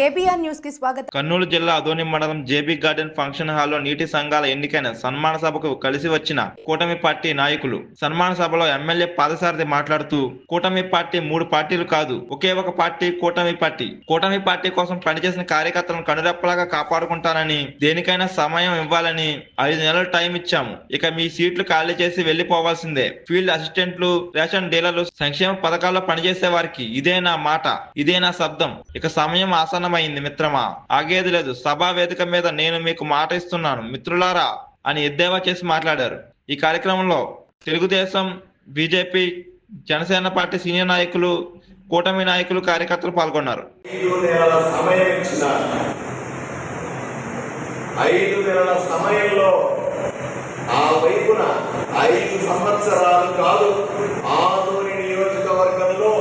KBR న్యూస్కి స్వాగతం. కర్నూలు జిల్లా అదోని మండలం జేబీ గార్డెన్ ఫంక్షన్ హాల్లో నీటి సంఘాల ఎన్నికైన సన్మాన సభకు కలిసి వచ్చిన కూటమి పార్టీ నాయకులు. సన్మాన సభలో ఎమ్మెల్యే పాదసారథి మాట్లాడుతూ కూటమి పార్టీ మూడు పార్టీలు కాదు ఒకే ఒక పార్టీ కూటమి పార్టీ. కూటమి పార్టీ కోసం పనిచేసిన కార్యకర్తలను కనురెప్పలాగా కాపాడుకుంటానని దేనికైనా సమయం ఇవ్వాలని ఐదు నెలలు టైం ఇచ్చాము. ఇక మీ సీట్లు ఖాళీ చేసి వెళ్ళిపోవాల్సిందే ఫీల్డ్ అసిస్టెంట్లు రేషన్ డీలర్లు సంక్షేమ పథకాల్లో పనిచేసే వారికి ఇదే నా మాట ఇదే నా శబ్దం. ఇక సమయం అర్థమైంది మిత్రమా? ఆగేది లేదు. సభా వేదిక మీద నేను మీకు మాట ఇస్తున్నాను మిత్రులారా అని ఎద్దేవా చేసి మాట్లాడారు. ఈ కార్యక్రమంలో Telugu Desam BJP Janasena party senior నాయకులు కూటమి నాయకులు కార్యకర్తలు పాల్గొన్నారు. ఐదు నెలల సమయంలో ఆ వైపున ఐదు సంవత్సరాలు కాదు ఆదోని నియోజకవర్గంలో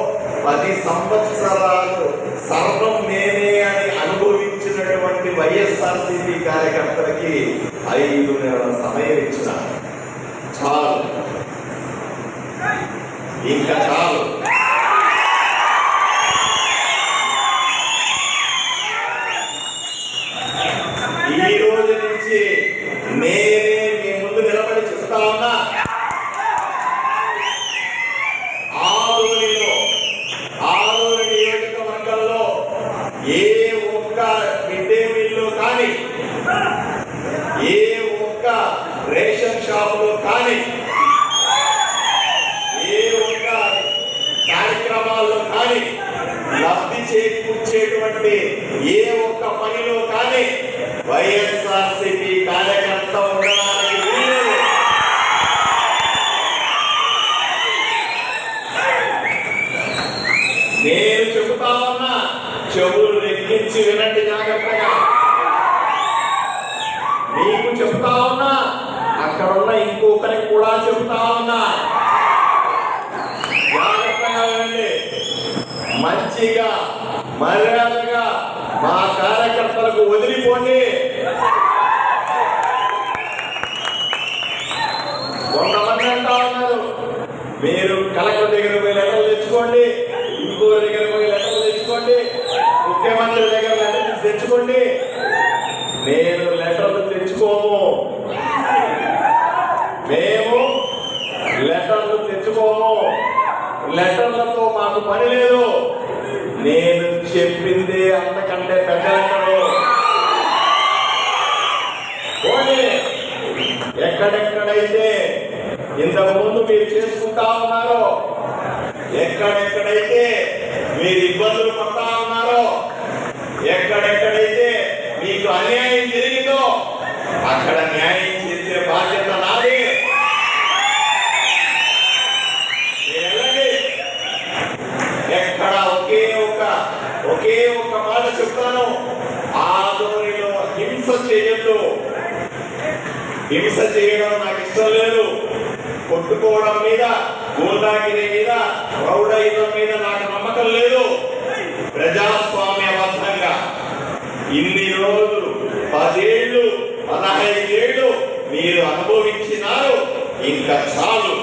పది సంవత్సరాలు సర్వం నేనే అని అనుభవించినటువంటి వైఎస్ఆర్సీపీ కార్యకర్తలకి ఐదు నెలల సమయం ఇచ్చిన చాలు ఇంకా చాలు. ఈ రోజు నుంచి నేనే మీ ముందు నిలబడి చెప్తా ఉన్నా. ఆదోనిలో ఆదోని నియోజకవర్గంలో ఏ ఒక్క మిడ్డే మిల్లు కానీ ఏ ఒక్క రేషన్ షాపులో కానీ ఏ ఒక్క కార్యక్రమాల్లో కానీ లబ్ధి చేకూర్చేటువంటి ఏ ఒక్క పనిలో కానీ వైఎస్ఆర్సీపీ కార్యకర్త ఉండడానికి వీల్లేదు నేను చెబుతా ఉన్నా చెవులు లెక్కించి వినండి జాగ్రత్తగా. నీకు చెప్తా ఉన్నా అక్కడ ఉన్న ఇంకొకరికి కూడా చెబుతా ఉన్నా. జాగ్రత్తగా వినండి. మంచిగా మర్యాద కార్యకర్తలకు వదిలిపోండి. కొంతమంది అంటా ఉన్నారు మీరు కలెక్టర్ దగ్గర పోయి లెటర్లు తెచ్చుకోండి ఇంకో దగ్గర పోయి లెటర్లు తెచ్చుకోండి ముఖ్యమంత్రి దగ్గర లెటర్లు తెచ్చుకోండి. నేను లెటర్లు తెచ్చుకోము. మేము లెటర్లు తెచ్చుకోము. లెటర్లతో మాకు పని లేదు. నేను చెప్పిందే అంతకంటే పెద్ద లెటరు పోనీ ఎక్కడెక్కడైతే ఇంతకు ముందు మీరు చేసుకుంటా ఉన్నారో ఎక్కడెక్కడైతే మీరు ఇబ్బందులు పడతా ఉన్నారో ఎక్కడెక్కడైతే మీకు అన్యాయం జరిగిందో అక్కడ న్యాయం చేసే బాధ్యత నాది. ఎక్కడ ఒకే ఒక ఒకే ఒక మాట చెప్తాను. ఆదోనిలో హింస చేయొద్దు. హింస చేయడం నాకు ఇష్టం లేదు. కొట్టుకోవడం మీద గోదాగిరి మీద రౌడయిజం మీద నాకు నమ్మకం లేదు. ప్రజాస్వామ్యబద్ధంగా ఇన్ని రోజులు పదేళ్ళు పదహైదేళ్ళు మీరు అనుభవించినారు. ఇంకా చాలు.